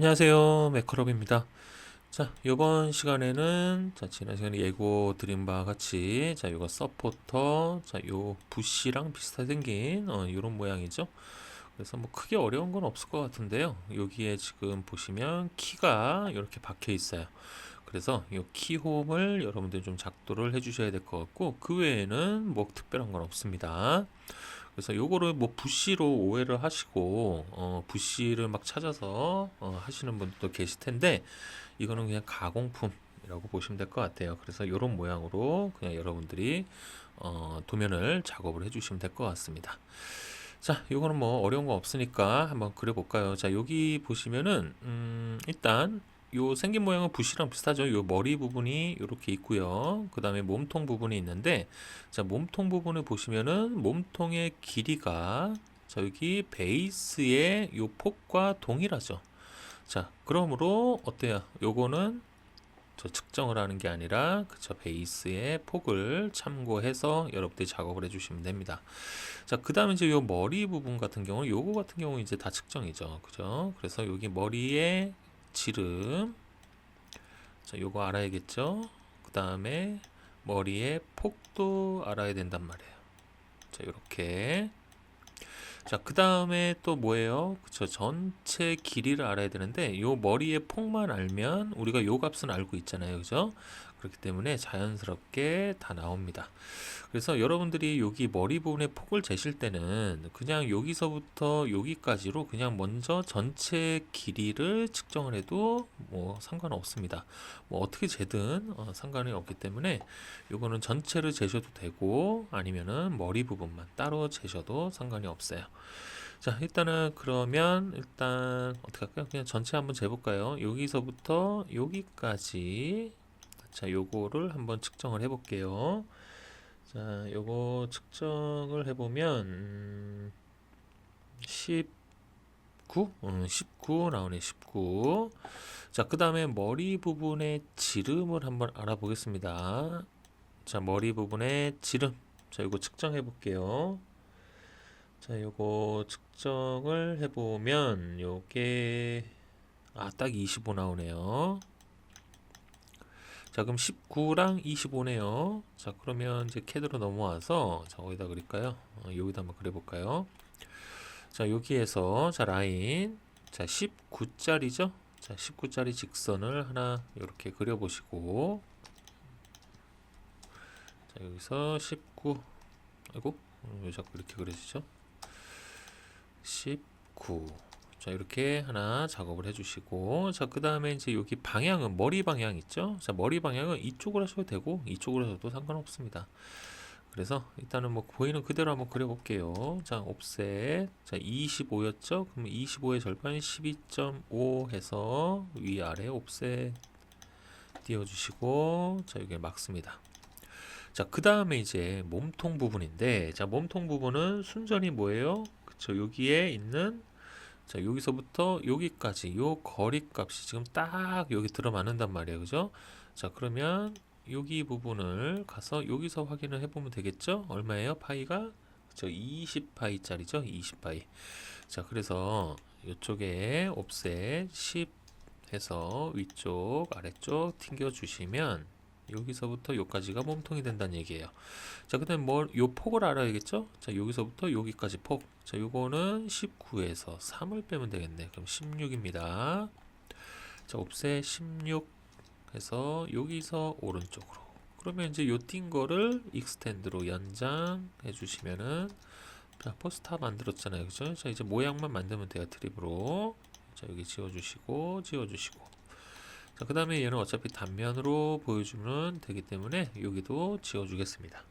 안녕하세요. 매크롭입니다. 자, 이번 시간에는 자, 지난 시간에 예고 드린 바와 같이 자, 요거 서포터, 자, 요 부시랑 비슷하게 생긴 어, 이런 모양이죠. 그래서 뭐 크게 어려운 건 없을 것 같은데요. 여기에 지금 보시면 키가 이렇게 박혀 있어요. 그래서 이 키홈을 여러분들 좀 작도를 해주셔야 될 것 같고 그 외에는 뭐 특별한 건 없습니다. 그래서 요거를 뭐 부시로 오해를 하시고 어 부시를 막 찾아서 어 하시는 분들도 계실 텐데 이거는 그냥 가공품이라고 보시면 될 것 같아요. 그래서 요런 모양으로 그냥 여러분들이 어 도면을 작업을 해주시면 될 것 같습니다. 자, 요거는 뭐 어려운 거 없으니까 한번 그려볼까요? 자, 여기 보시면은 음 일단 요 생긴 모양은 붓이랑 비슷하죠. 요 머리 부분이 이렇게 있고요. 그 다음에 몸통 부분이 있는데, 자, 몸통 부분을 보시면은 몸통의 길이가 자, 여기 베이스의 요 폭과 동일하죠. 자, 그러므로 어때요? 요거는 저 측정을 하는 게 아니라 그쵸 베이스의 폭을 참고해서 여러분들이 작업을 해주시면 됩니다. 자, 그 다음에 이제 요 머리 부분 같은 경우는 요거 같은 경우는 이제 다 측정이죠. 그죠? 그래서 여기 머리에 지름. 자 요거 알아야겠죠? 그 다음에 머리의 폭도 알아야 된단 말이에요. 자 요렇게. 자그 다음에 또 뭐예요? 그쵸 전체 길이를 알아야 되는데 요 머리의 폭만 알면 우리가 요 값은 알고 있잖아요. 그죠 그렇기 때문에 자연스럽게 다 나옵니다 그래서 여러분들이 여기 머리 부분의 폭을 재실 때는 그냥 여기서부터 여기까지로 그냥 먼저 전체 길이를 측정을 해도 뭐 상관 없습니다. 뭐 어떻게 재든 어, 상관이 없기 때문에 이거는 전체를 재셔도 되고 아니면은 머리 부분만 따로 재셔도 상관이 없어요. 자, 일단은 그러면 일단 어떻게 할까요? 그냥 전체 한번 재볼까요? 여기서부터 여기까지 자, 요거를 한번 측정을 해볼게요. 자, 요거 측정을 해보면 음, 19? 음, 19 나오네 19 자, 그 다음에 머리 부분의 지름을 한번 알아보겠습니다. 자, 머리 부분의 지름. 자, 요거 측정해 볼게요. 자, 요거 측정을 해보면 요게 아, 딱 25 나오네요 자, 그럼 19랑 25네요. 자, 그러면 이제 캐드로 넘어와서 자, 어디다 그릴까요? 어, 여기다 한번 그려볼까요? 자, 여기에서 자, 라인 자, 19짜리죠? 자, 19짜리 직선을 하나 이렇게 그려보시고 자, 여기서 19 아이고, 어, 왜 자꾸 이렇게 그려지죠? 19 자, 이렇게 하나 작업을 해주시고, 자, 그 다음에 이제 여기 방향은 머리 방향 있죠? 자, 머리 방향은 이쪽으로 하셔도 되고, 이쪽으로 하셔도 상관없습니다. 그래서 일단은 뭐 보이는 그대로 한번 그려볼게요. 자, 옵셋. 자, 25였죠? 그럼 25의 절반 12.5 해서 위아래 옵셋 띄워주시고, 자, 여기 막습니다. 자, 그 다음에 이제 몸통 부분인데, 자, 몸통 부분은 순전히 뭐예요? 그쵸, 여기에 있는 자, 여기서부터 여기까지 요 거리 값이 지금 딱 여기 들어맞는단 말이에요. 그죠? 자, 그러면 여기 부분을 가서 여기서 확인을 해보면 되겠죠? 얼마예요? 파이가? 저 20파이짜리죠? 20파이. 자, 그래서 이쪽에 옵셋 10 해서 위쪽, 아래쪽 튕겨 주시면 여기서부터 여기까지가 몸통이 된다는 얘기예요. 자, 그다음에 뭐요 폭을 알아야겠죠? 자, 여기서부터 여기까지 폭. 자, 요거는 19에서 3을 빼면 되겠네. 그럼 16입니다. 자, 옵셋 16 해서 여기서 오른쪽으로. 그러면 이제 요띈 거를 익스텐드로 연장해 주시면은 자, 포스타 만들었잖아요. 그죠? 자, 이제 모양만 만들면 돼요. 트립으로. 자, 여기 지워 주시고 지워 주시고. 자, 그 다음에 얘는 어차피 단면으로 보여주면 되기 때문에 여기도 지워주겠습니다.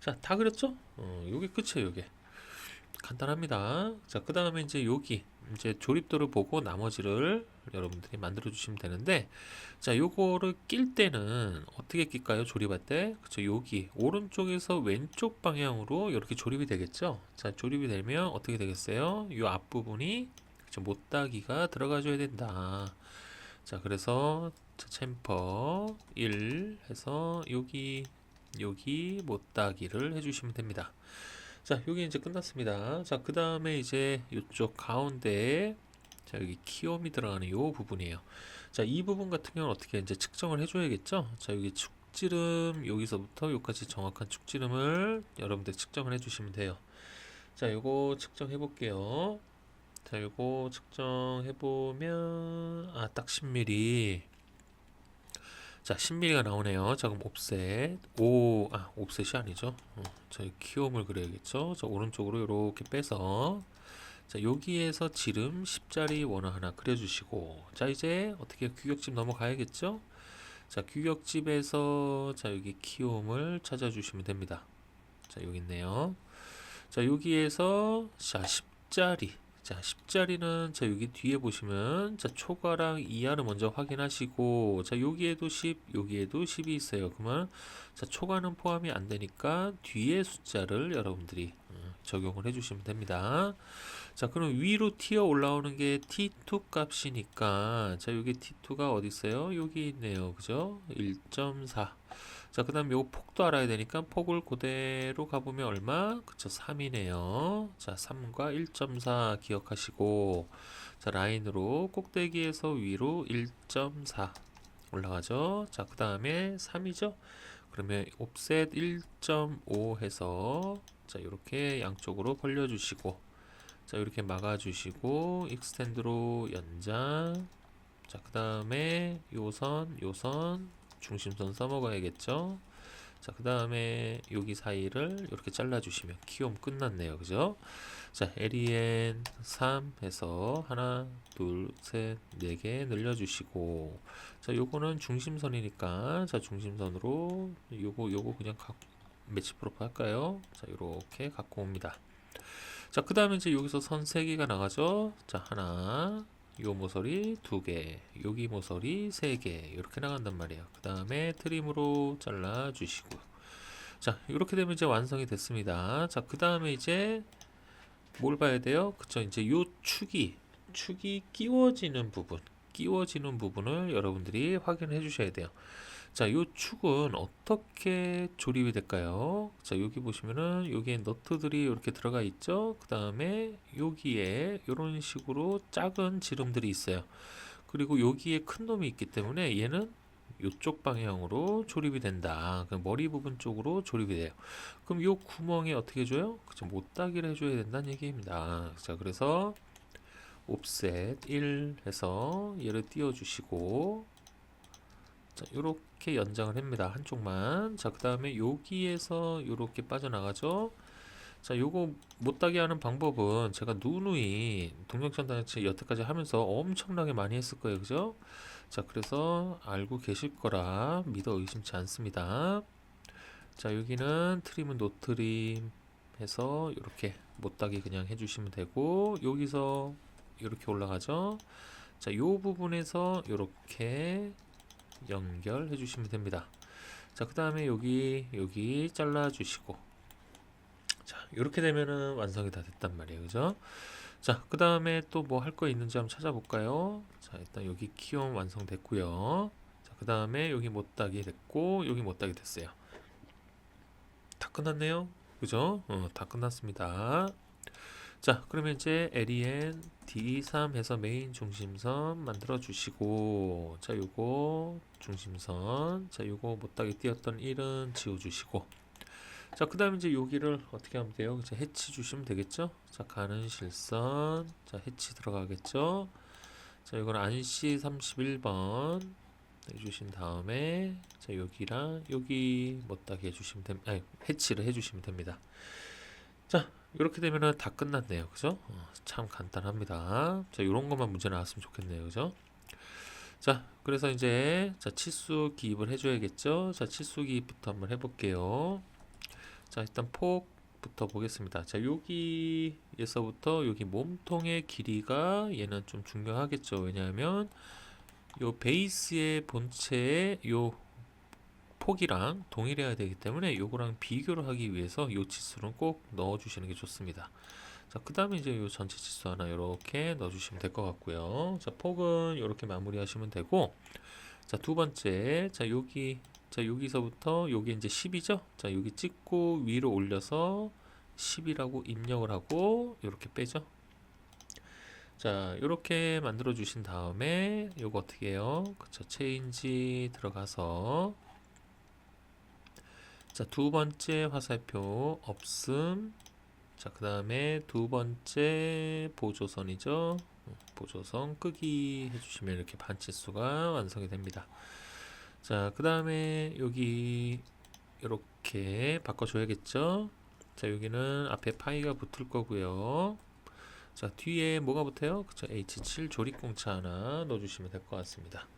자, 다 그렸죠? 어, 요게 끝이에요, 요게. 간단합니다. 자, 그 다음에 이제 여기, 이제 조립도를 보고 나머지를 여러분들이 만들어 주시면 되는데, 자, 요거를 낄 때는 어떻게 낄까요? 조립할 때? 그쵸, 여기, 오른쪽에서 왼쪽 방향으로 이렇게 조립이 되겠죠? 자, 조립이 되면 어떻게 되겠어요? 요 앞부분이, 그쵸, 못따기가 들어가줘야 된다. 자 그래서 챔퍼 1 해서 여기 여기 못따기를 해주시면 됩니다 자 여기 이제 끝났습니다 자 그 다음에 이제 이쪽 가운데 자, 여기 키움이 들어가는 요 부분이에요. 자, 이 부분 같은 경우는 어떻게 이제 측정을 해줘야겠죠? 자, 여기 축지름 여기서부터 여기까지 정확한 축지름을 여러분들 측정을 해주시면 돼요. 자, 요거 측정해 볼게요. 자, 요거 측정해 보면 아, 딱 10mm. 자, 10mm가 나오네요. 자, 그럼 옵셋 5, 아, 옵셋이 아니죠. 어, 저희 키움을 그려야겠죠. 자, 오른쪽으로 이렇게 빼서 자, 여기에서 지름 10짜리 원화 하나 그려주시고 자, 이제 어떻게 규격집 넘어가야겠죠? 자, 규격집에서 자, 여기 키움을 찾아주시면 됩니다. 자, 여기 있네요. 자, 여기에서 자, 10짜리. 자, 10짜리는 자, 여기 뒤에 보시면 자, 초과랑 이하를 먼저 확인하시고 자, 여기에도 10, 여기에도 10이 있어요. 그러면 자, 초과는 포함이 안 되니까 뒤에 숫자를 여러분들이 음, 적용을 해 주시면 됩니다. 자, 그럼 위로 튀어 올라오는 게 T2 값이니까 자, 여기 T2가 어디 있어요? 여기 있네요. 그죠? 1.4. 자, 그 다음 요 폭도 알아야 되니까 폭을 그대로 가보면 얼마? 그쵸, 3이네요. 자, 3과 1.4 기억하시고 자, 라인으로 꼭대기에서 위로 1.4 올라가죠. 자, 그 다음에 3이죠. 그러면 옵셋 1.5 해서 자, 이렇게 양쪽으로 벌려주시고 자, 이렇게 막아주시고 익스텐드로 연장 자, 그 다음에 요선, 요선 중심선 써먹어야겠죠. 자, 그 다음에 여기 사이를 이렇게 잘라주시면 키움 끝났네요. 그죠? 자, LEN 3 해서 하나, 둘, 셋, 네 개 늘려주시고 자, 요거는 중심선이니까 자, 중심선으로 요거 요거 그냥 각 매치 프로프 할까요? 자, 요렇게 갖고 옵니다. 자, 그 다음에 이제 여기서 선세 개가 나가죠. 자, 하나, 요 모서리 두 개, 여기 모서리 세 개, 이렇게 나간단 말이에요. 그 다음에 트림으로 잘라 주시고. 자, 이렇게 되면 이제 완성이 됐습니다. 자, 그 다음에 이제 뭘 봐야 돼요? 그쵸, 이제 요 축이, 축이 끼워지는 부분, 끼워지는 부분을 여러분들이 확인해 주셔야 돼요. 자, 요 축은 어떻게 조립이 될까요? 자, 여기 보시면은 여기에 너트들이 이렇게 들어가 있죠. 그 다음에 여기에 이런 식으로 작은 지름들이 있어요. 그리고 여기에 큰 놈이 있기 때문에 얘는 이쪽 방향으로 조립이 된다. 그 머리 부분 쪽으로 조립이 돼요. 그럼 요 구멍에 어떻게 해줘요? 그죠? 못따기를 해줘야 된다는 얘기입니다. 자, 그래서 옵셋 1 해서 얘를 띄워주시고 자, 요렇게 연장을 합니다. 한쪽만. 자, 그 다음에 여기에서 요렇게 빠져나가죠. 자, 요거 못 따게 하는 방법은 제가 누누이 동영상 단체 여태까지 하면서 엄청나게 많이 했을 거예요. 그죠? 자, 그래서 알고 계실 거라 믿어 의심치 않습니다. 자, 여기는 트림은 노트림 해서 이렇게 못따기 그냥 해주시면 되고, 여기서 이렇게 올라가죠. 자, 요 부분에서 이렇게 연결해 주시면 됩니다. 자, 그 다음에 여기, 여기 잘라 주시고. 자, 이렇게 되면은 완성이 다 됐단 말이에요. 그죠? 자, 그 다음에 또 뭐 할 거 있는지 한번 찾아볼까요? 자, 일단 여기 키움 완성됐고요. 자, 그 다음에 여기 못따기 됐고, 여기 못따기 됐어요. 다 끝났네요. 그죠? 어, 다 끝났습니다. 자, 그러면 이제 LEN D3 해서 메인 중심선 만들어 주시고, 자, 요거 중심선, 자, 요거 못하게 띄었던 1은 지워 주시고, 자, 그 다음에 이제 여기를 어떻게 하면 돼요? 이제 해치 주시면 되겠죠? 자, 가는 실선, 자, 해치 들어가겠죠? 자, 이건 안시 31번 해주신 다음에, 자, 여기랑 여기 못하게 해주시면 됩니다. 해치를 해주시면 됩니다. 자, 이렇게 되면은 다 끝났네요. 그죠? 어, 참 간단합니다. 자, 이런 것만 문제 나왔으면 좋겠네요. 그죠? 자, 그래서 이제 자, 치수 기입을 해줘야겠죠? 자, 치수 기입부터 한번 해볼게요. 자, 일단 폭부터 보겠습니다. 자, 여기에서부터 여기 몸통의 길이가 얘는 좀 중요하겠죠. 왜냐하면 요 베이스의 본체의 요 폭이랑 동일해야 되기 때문에 요거랑 비교를 하기 위해서 요 치수는 꼭 넣어 주시는 게 좋습니다. 자, 그 다음에 이제 요 전체 치수 하나 이렇게 넣어 주시면 될 것 같고요. 자, 폭은 이렇게 마무리 하시면 되고, 자, 두 번째, 자, 여기, 자, 여기서부터 여기 이제 10이죠? 자, 여기 찍고 위로 올려서 10이라고 입력을 하고, 이렇게 빼죠? 자, 이렇게 만들어 주신 다음에 요거 어떻게 해요? 그쵸, 체인지 들어가서 자, 두 번째 화살표 없음. 자, 그 다음에 두 번째 보조선이죠. 보조선 끄기 해주시면 이렇게 반치수가 완성이 됩니다. 자, 그 다음에 여기 이렇게 바꿔줘야겠죠. 자, 여기는 앞에 파이가 붙을 거고요. 자, 뒤에 뭐가 붙어요? 그쵸, H7 조립공차 하나 넣어주시면 될 것 같습니다.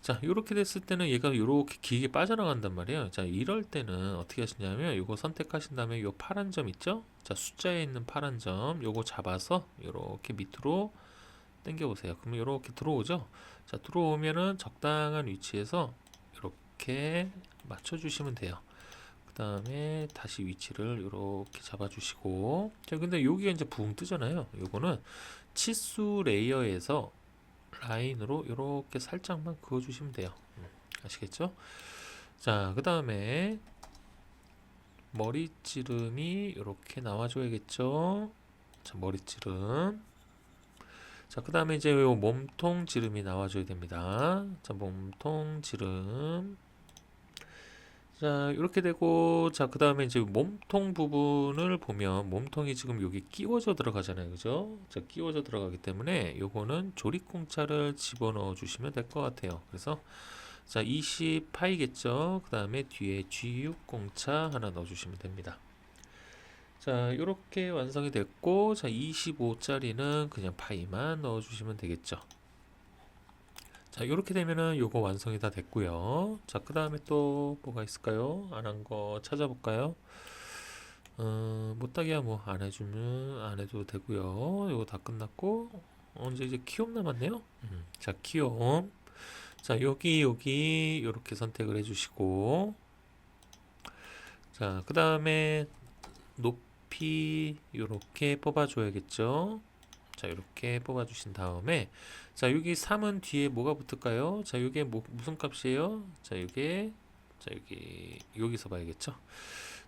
자, 이렇게 됐을 때는 얘가 이렇게 길게 빠져나간단 말이에요. 자, 이럴 때는 어떻게 하시냐면 요거 선택하신 다음에 요 파란 점 있죠? 자, 숫자에 있는 파란 점 요거 잡아서 이렇게 밑으로 당겨 보세요. 그럼 이렇게 들어오죠? 자, 들어오면은 적당한 위치에서 이렇게 맞춰 주시면 돼요. 그 다음에 다시 위치를 이렇게 잡아주시고 자 근데 여기가 이제 붕 뜨잖아요 요거는 치수 레이어에서 라인으로 이렇게 살짝만 그어주시면 돼요. 음, 아시겠죠? 자 그 다음에 머리 찌름이 이렇게 나와줘야겠죠? 자 머리 찌름. 자 그 다음에 이제 요 몸통 지름이 나와줘야 됩니다. 자 몸통 지름 자, 이렇게 되고, 자, 그 다음에 이제 몸통 부분을 보면, 몸통이 지금 여기 끼워져 들어가잖아요. 그죠? 자, 끼워져 들어가기 때문에, 요거는 조립공차를 집어넣어 주시면 될 것 같아요. 그래서, 자, 20파이겠죠? 그 다음에 뒤에 G6공차 하나 넣어 주시면 됩니다. 자, 이렇게 완성이 됐고, 자, 25짜리는 그냥 파이만 넣어 주시면 되겠죠. 자, 이렇게 되면은 요거 완성이 다 됐고요. 자, 그 다음에 또 뭐가 있을까요? 안 한 거 찾아볼까요? 어, 못하기야 뭐 안 해주면 안 해도 되고요. 요거 다 끝났고 언제 이제 키움 남았네요. 음, 자, 키움. 자, 여기 여기 요렇게 선택을 해주시고 자, 그 다음에 높이 요렇게 뽑아줘야겠죠. 자, 이렇게 뽑아주신 다음에 자, 여기 3은 뒤에 뭐가 붙을까요? 자, 이게 뭐, 무슨 값이에요? 자, 이게 자, 여기 여기서 봐야겠죠.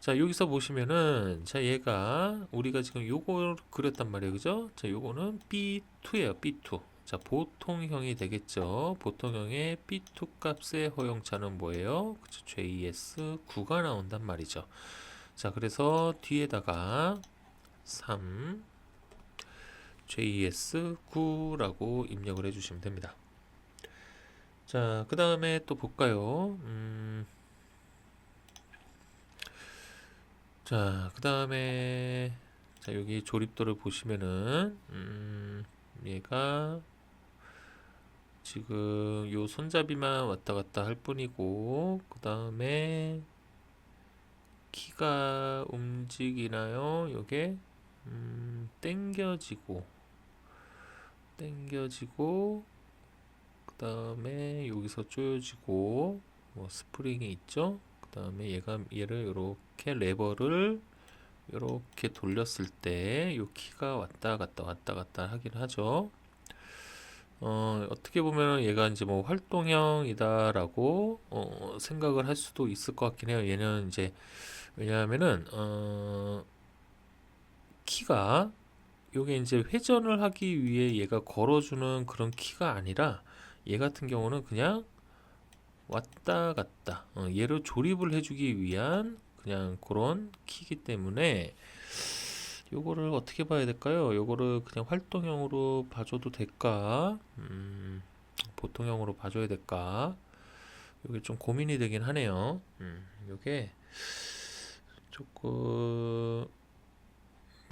자, 여기서 보시면은 자, 얘가 우리가 지금 요걸 그렸단 말이에요. 그죠? 자, 요거는 B2예요. B2. 자, 보통형이 되겠죠. 보통형의 B2 값의 허용차는 뭐예요? 그쵸? JS9가 나온단 말이죠. 자, 그래서 뒤에다가 3 JS9라고 입력을 해주시면 됩니다. 자, 그 다음에 또 볼까요? 음, 자, 그 다음에 자, 여기 조립도를 보시면은 음, 얘가 지금 요 손잡이만 왔다 갔다 할 뿐이고 그 다음에 키가 움직이나요? 요게 음, 땡겨지고 땡겨지고 그 다음에 여기서 조여지고 뭐 스프링이 있죠? 그 다음에 얘가 얘를 이렇게 레버를 이렇게 돌렸을 때 이 키가 왔다 갔다 왔다 갔다 하긴 하죠. 어, 어떻게 보면 얘가 이제 뭐 활동형이다라고 어, 생각을 할 수도 있을 것 같긴 해요. 얘는 이제 왜냐하면은 어, 키가 요게 이제 회전을 하기 위해 얘가 걸어주는 그런 키가 아니라 얘 같은 경우는 그냥 왔다 갔다 어, 얘를 조립을 해주기 위한 그냥 그런 키기 때문에 요거를 어떻게 봐야 될까요? 요거를 그냥 활동형으로 봐줘도 될까? 음, 보통형으로 봐줘야 될까? 요게 좀 고민이 되긴 하네요. 음, 요게 조금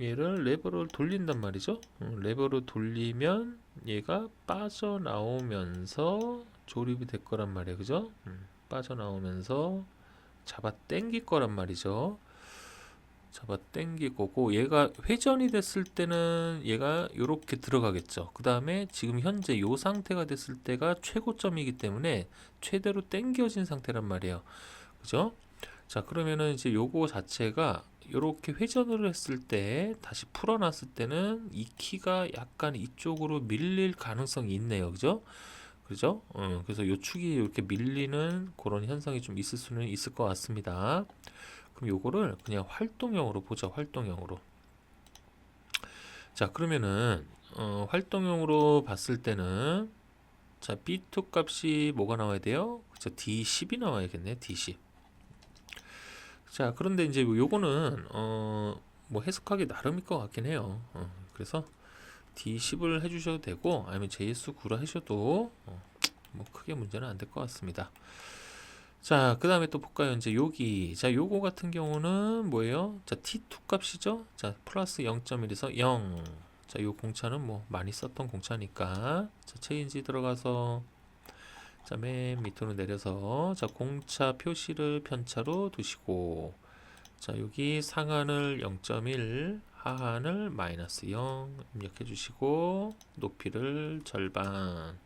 얘를 레버를 돌린단 말이죠. 음, 레버를 돌리면 얘가 빠져나오면서 조립이 될 거란 말이에요. 그죠? 음, 빠져나오면서 잡아 당길 거란 말이죠. 잡아 당길 거고 얘가 회전이 됐을 때는 얘가 이렇게 들어가겠죠. 그 다음에 지금 현재 이 상태가 됐을 때가 최고점이기 때문에 최대로 당겨진 상태란 말이에요. 그죠? 자 그러면은 이제 요거 자체가 이렇게 회전을 했을 때 다시 풀어놨을 때는 이 키가 약간 이쪽으로 밀릴 가능성이 있네요. 그죠? 그죠? 어, 그래서 요 축이 이렇게 밀리는 그런 현상이 좀 있을 수는 있을 것 같습니다. 그럼 요거를 그냥 활동형으로 보자. 활동형으로. 자, 그러면은 어, 활동용으로 봤을 때는 자, B2 값이 뭐가 나와야 돼요? 그쵸, D10이 나와야겠네, D10. 자, 그런데 이제 요거는 어, 뭐 해석하기 나름일 것 같긴 해요. 어, 그래서 D10을 해주셔도 되고 아니면 JS9로 하셔도 어, 뭐 크게 문제는 안 될 것 같습니다. 자, 그 다음에 또 볼까요? 이제 여기. 자, 요거 같은 경우는 뭐예요? 자, T2 값이죠? 자, 플러스 0.1에서 0. 자, 요 공차는 뭐 많이 썼던 공차니까. 자, 체인지 들어가서 자, 맨 밑으로 내려서 자, 공차 표시를 편차로 두시고 자, 여기 상한을 0.1, 하한을 마이너스 0 입력해 주시고 높이를 절반.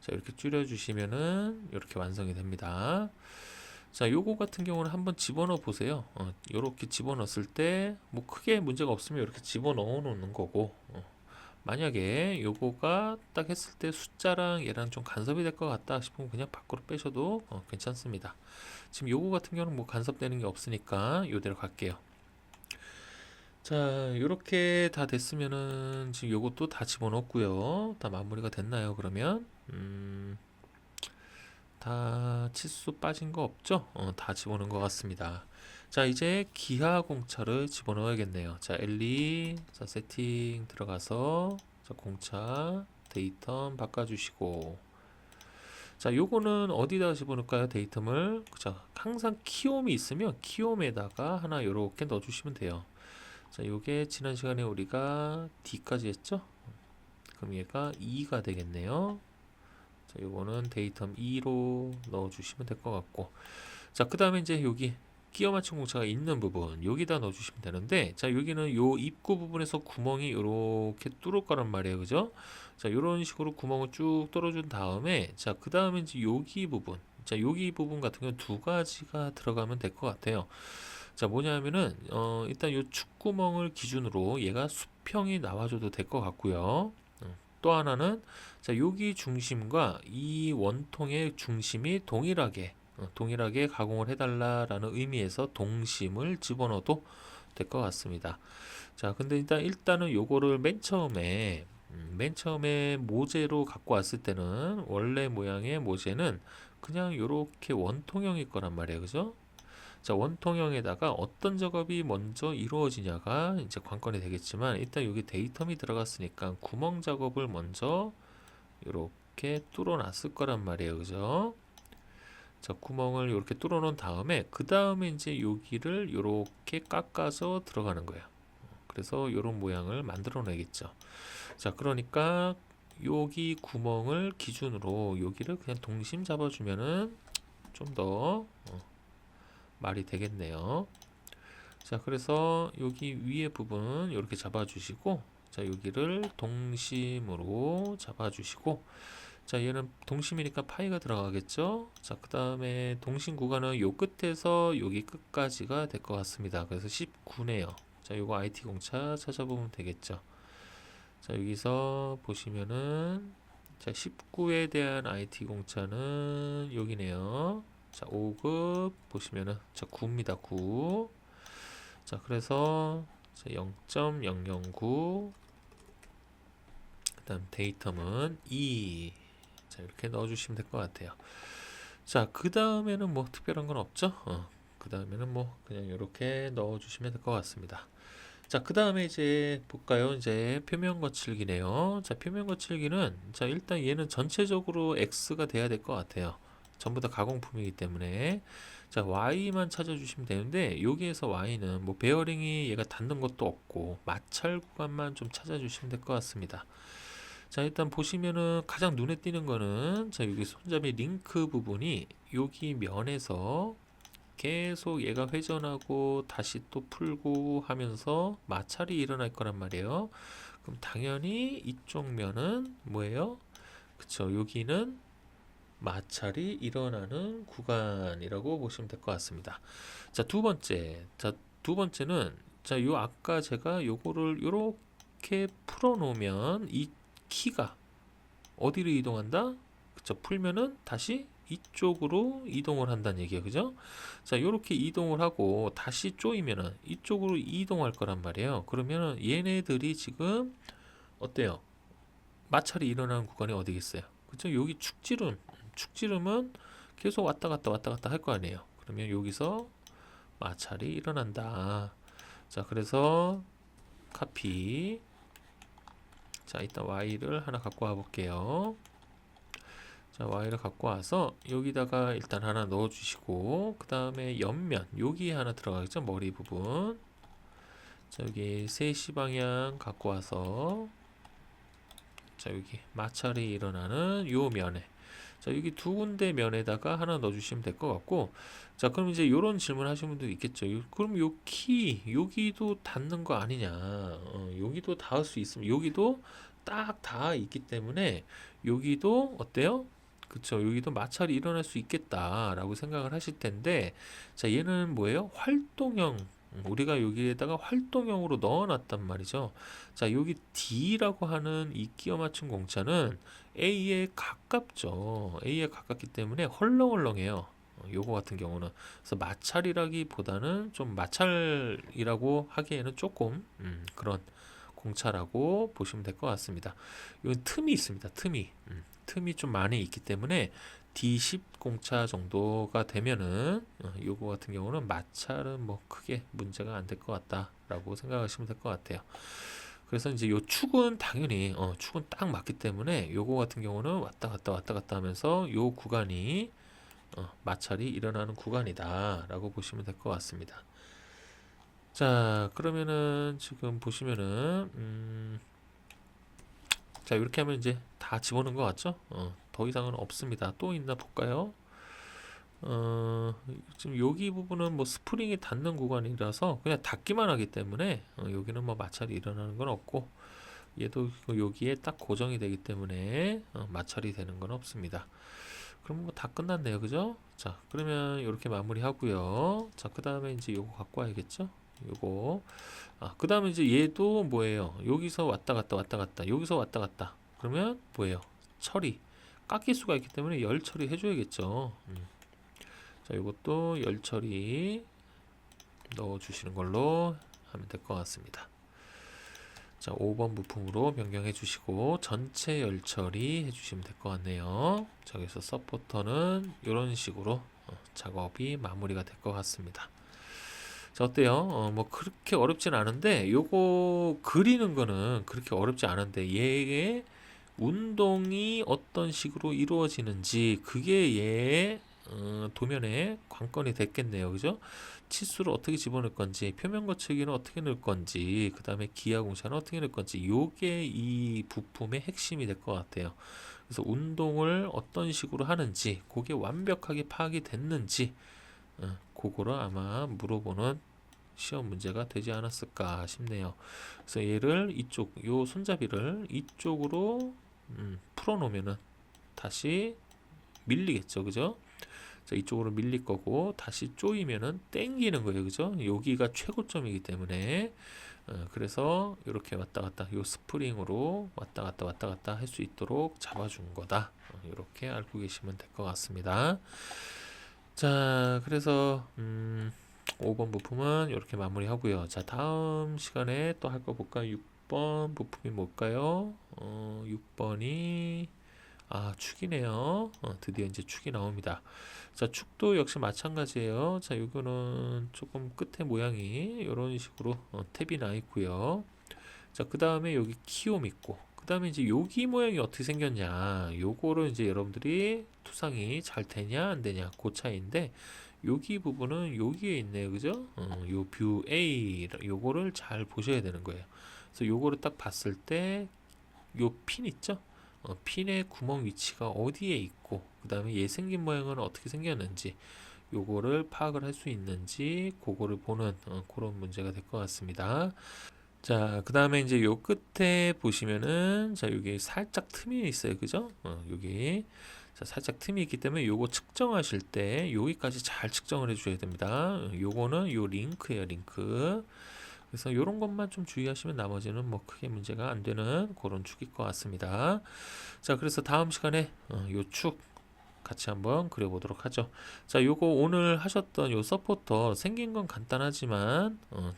자 이렇게 줄여 주시면은 이렇게 완성이 됩니다. 자 요거 같은 경우는 한번 집어넣어 보세요. 어, 요렇게 집어넣었을 때 뭐 크게 문제가 없으면 이렇게 집어넣어 놓는 거고 어, 만약에 요거가 딱 했을 때 숫자랑 얘랑 좀 간섭이 될 것 같다 싶으면 그냥 밖으로 빼셔도 어, 괜찮습니다 지금 요거 같은 경우는 뭐 간섭되는 게 없으니까 요대로 갈게요 자, 요렇게 다 됐으면은 지금 요것도 다 집어넣었고요. 다 마무리가 됐나요? 그러면 음, 다 치수 빠진 거 없죠? 어, 다 집어넣은 것 같습니다. 자, 이제 기하 공차를 집어넣어야겠네요. 자, 엘리, 자, 세팅 들어가서 자, 공차 데이터 바꿔주시고 자, 요거는 어디다 집어넣을까요? 데이텀을 자, 항상 키움이 있으면 키움에다가 하나 요렇게 넣어주시면 돼요. 자, 요게 지난 시간에 우리가 D까지 했죠? 그럼 얘가 2가 되겠네요. 자, 요거는 데이텀 2로 넣어주시면 될 것 같고. 자, 그 다음에 이제 여기 끼워 맞춤 공차가 있는 부분, 여기다 넣어주시면 되는데, 자, 여기는 요 입구 부분에서 구멍이 이렇게 뚫을 거란 말이에요. 그죠? 자, 요런 식으로 구멍을 쭉 뚫어준 다음에, 자, 그 다음에 이제 여기 부분, 자, 여기 부분 같은 경우는 두 가지가 들어가면 될 것 같아요. 자 뭐냐면은 어 일단 요 축구멍을 기준으로 얘가 수평이 나와줘도 될 것 같고요. 어, 또 하나는 자 여기 중심과 이 원통의 중심이 동일하게 어, 동일하게 가공을 해달라라는 의미에서 동심을 집어넣어도 될 것 같습니다. 자 근데 일단 일단은 요거를 맨 처음에 음, 맨 처음에 모재로 갖고 왔을 때는 원래 모양의 모재는 그냥 요렇게 원통형일 거란 말이에요. 그죠? 자, 원통형에다가 어떤 작업이 먼저 이루어지냐가 이제 관건이 되겠지만 일단 여기 데이텀이 들어갔으니까 구멍 작업을 먼저 이렇게 뚫어 놨을 거란 말이에요. 그죠? 자, 구멍을 이렇게 뚫어 놓은 다음에 그 다음에 이제 여기를 이렇게 깎아서 들어가는 거예요. 그래서 이런 모양을 만들어 내겠죠. 자, 그러니까 여기 구멍을 기준으로 여기를 그냥 동심 잡아주면은 좀더 어, 말이 되겠네요. 자, 그래서 여기 위에 부분 이렇게 잡아주시고, 자, 여기를 동심으로 잡아주시고, 자, 얘는 동심이니까 파이가 들어가겠죠? 자, 그 다음에 동심 구간은 요 끝에서 여기 끝까지가 될 것 같습니다. 그래서 19네요. 자, 요거 IT 공차 찾아보면 되겠죠. 자, 여기서 보시면은, 자, 19에 대한 IT 공차는 여기네요. 자, 5급 보시면은 자, 9입니다. 9. 자, 그래서 0.009 그 다음 데이텀은 2. 자, 이렇게 넣어 주시면 될 것 같아요. 자, 그 다음에는 뭐 특별한 건 없죠? 어. 그 다음에는 뭐 그냥 이렇게 넣어 주시면 될 것 같습니다. 자, 그 다음에 이제 볼까요? 이제 표면 거칠기네요. 자, 표면 거칠기는 자, 일단 얘는 전체적으로 X가 돼야 될 것 같아요. 전부 다 가공품이기 때문에 자 Y만 찾아주시면 되는데 여기에서 Y는 뭐 베어링이 얘가 닿는 것도 없고 마찰 구간만 좀 찾아주시면 될 것 같습니다. 자 일단 보시면은 가장 눈에 띄는 거는 자 여기 손잡이 링크 부분이 여기 면에서 계속 얘가 회전하고 다시 또 풀고 하면서 마찰이 일어날 거란 말이에요. 그럼 당연히 이쪽 면은 뭐예요? 그쵸 여기는 마찰이 일어나는 구간이라고 보시면 될 것 같습니다. 자, 두 번째. 자, 두 번째는 자, 요 아까 제가 요거를 요렇게 풀어 놓으면 이 키가 어디로 이동한다? 그쵸? 풀면은 다시 이쪽으로 이동을 한다는 얘기예요. 그죠? 자, 요렇게 이동을 하고 다시 쪼이면은 이쪽으로 이동할 거란 말이에요. 그러면은 얘네들이 지금 어때요? 마찰이 일어나는 구간이 어디겠어요? 그죠? 여기 축지름, 축지름은 계속 왔다 갔다 왔다 갔다 할 거 아니에요. 그러면 여기서 마찰이 일어난다. 자, 그래서 카피. 자, 일단 y를 하나 갖고 와 볼게요. 자, y를 갖고 와서 여기다가 일단 하나 넣어 주시고 그 다음에 옆면 여기에 하나 들어가겠죠? 머리 부분. 자, 여기 3시 방향 갖고 와서 자, 여기 마찰이 일어나는 요 면에 자, 여기 두 군데 면에다가 하나 넣어 주시면 될 것 같고 자, 그럼 이제 요런 질문 하시는 분도 있겠죠. 요- 그럼 요 키 여기도 닿는 거 아니냐? 어, 여기도 닿을 수 있으면 여기도 딱 닿아 있기 때문에 여기도 어때요? 그쵸. 여기도 마찰이 일어날 수 있겠다라고 생각을 하실 텐데, 자, 얘는 뭐예요? 활동형. 음, 우리가 여기에다가 활동형으로 넣어놨단 말이죠. 자, 여기 D라고 하는 이 끼워 맞춘 공차는 A에 가깝죠. A에 가깝기 때문에 헐렁헐렁해요. 어, 요거 같은 경우는. 그래서 마찰이라기보다는 좀 마찰이라고 하기에는 조금 음, 그런 공차라고 보시면 될 것 같습니다. 요 틈이 있습니다. 틈이. 음, 틈이 좀 많이 있기 때문에 D10 공차 정도가 되면은 어, 요거 같은 경우는 마찰은 뭐 크게 문제가 안 될 것 같다라고 생각하시면 될 것 같아요. 그래서 이제 요 축은 당연히 어, 축은 딱 맞기 때문에 요거 같은 경우는 왔다 갔다 왔다 갔다 하면서 요 구간이 어, 마찰이 일어나는 구간이다라고 보시면 될 것 같습니다. 자, 그러면은 지금 보시면은 음, 자 이렇게 하면 이제 다 집어넣은 것 같죠? 어, 더 이상은 없습니다. 또 있나 볼까요? 어, 지금 여기 부분은 뭐 스프링이 닿는 구간이라서 그냥 닿기만 하기 때문에 어, 여기는 뭐 마찰이 일어나는 건 없고 얘도 그 여기에 딱 고정이 되기 때문에 어, 마찰이 되는 건 없습니다. 그럼 뭐 다 끝났네요, 그죠? 자, 그러면 이렇게 마무리 하고요. 자, 그 다음에 이제 요거 갖고 와야겠죠? 요거. 아, 그 다음에 이제 얘도 뭐예요? 여기서 왔다 갔다 왔다 갔다, 여기서 왔다 갔다. 그러면 뭐예요? 처리. 깎일 수가 있기 때문에 열 처리 해줘야겠죠. 음. 자, 요것도 열 처리 넣어 주시는 걸로 하면 될 것 같습니다. 자, 5번 부품으로 변경해 주시고 전체 열 처리 해 주시면 될 것 같네요. 자, 그래서 서포터는 이런 식으로 어, 작업이 마무리가 될 것 같습니다. 자, 어때요? 어, 뭐 그렇게 어렵진 않은데 요거 그리는 거는 그렇게 어렵지 않은데 얘의 운동이 어떤 식으로 이루어지는지 그게 얘의 어, 도면에 관건이 됐겠네요. 그죠? 치수를 어떻게 집어넣을 건지, 표면 거치기는 어떻게 넣을 건지, 그 다음에 기하 공차는 어떻게 넣을 건지, 요게 이 부품의 핵심이 될 것 같아요. 그래서 운동을 어떤 식으로 하는지, 그게 완벽하게 파악이 됐는지, 어, 그거를 아마 물어보는 시험 문제가 되지 않았을까 싶네요. 그래서 얘를 이쪽, 요 손잡이를 이쪽으로 음, 풀어놓으면은 다시 밀리겠죠, 그죠? 자, 이쪽으로 밀릴 거고 다시 조이면은 땡기는 거예요. 그죠? 여기가 최고점이기 때문에 어, 그래서 이렇게 왔다 갔다 요 스프링으로 왔다 갔다 왔다 갔다 할 수 있도록 잡아준 거다. 어, 이렇게 알고 계시면 될 것 같습니다. 자, 그래서 음, 5번 부품은 이렇게 마무리하고요. 자, 다음 시간에 또 할 거 볼까요? 6번 부품이 뭘까요? 어, 6번이 아, 축이네요. 어, 드디어 이제 축이 나옵니다. 자, 축도 역시 마찬가지예요. 자, 이거는 조금 끝에 모양이 이런 식으로 어, 탭이 나 있고요. 자, 그 다음에 여기 키움 있고, 그 다음에 이제 여기 모양이 어떻게 생겼냐. 요거를 이제 여러분들이 투상이 잘 되냐, 안 되냐, 그 차이인데, 여기 부분은 여기에 있네요. 그죠? 어, 요뷰 A, 요거를 잘 보셔야 되는 거예요. 그래서 요거를 딱 봤을 때, 요 핀 있죠? 어, 핀의 구멍 위치가 어디에 있고 그 다음에 얘 생긴 모양은 어떻게 생겼는지 요거를 파악을 할 수 있는지 그거를 보는 어, 그런 문제가 될 것 같습니다. 자, 그 다음에 이제 요 끝에 보시면은 자 여기 살짝 틈이 있어요, 그죠? 어, 여기 자 살짝 틈이 있기 때문에 요거 측정하실 때 여기까지 잘 측정을 해줘야 됩니다. 어, 요거는 요 링크예요, 링크. 그래서 이런 것만 좀 주의하시면 나머지는 뭐 크게 문제가 안 되는 그런 축일 것 같습니다. 자, 그래서 다음 시간에 어, 요축 같이 한번 그려보도록 하죠. 자, 요거 오늘 하셨던 요 서포터 생긴 건 간단하지만 어,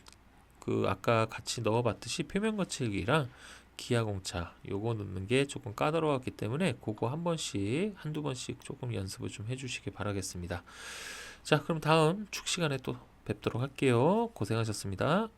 그 아까 같이 넣어봤듯이 표면 거칠기랑 기아공차 요거 넣는 게 조금 까다로웠기 때문에 그거 한 번씩 한두 번씩 조금 연습을 좀 해주시기 바라겠습니다. 자, 그럼 다음 축 시간에 또 뵙도록 할게요. 고생하셨습니다.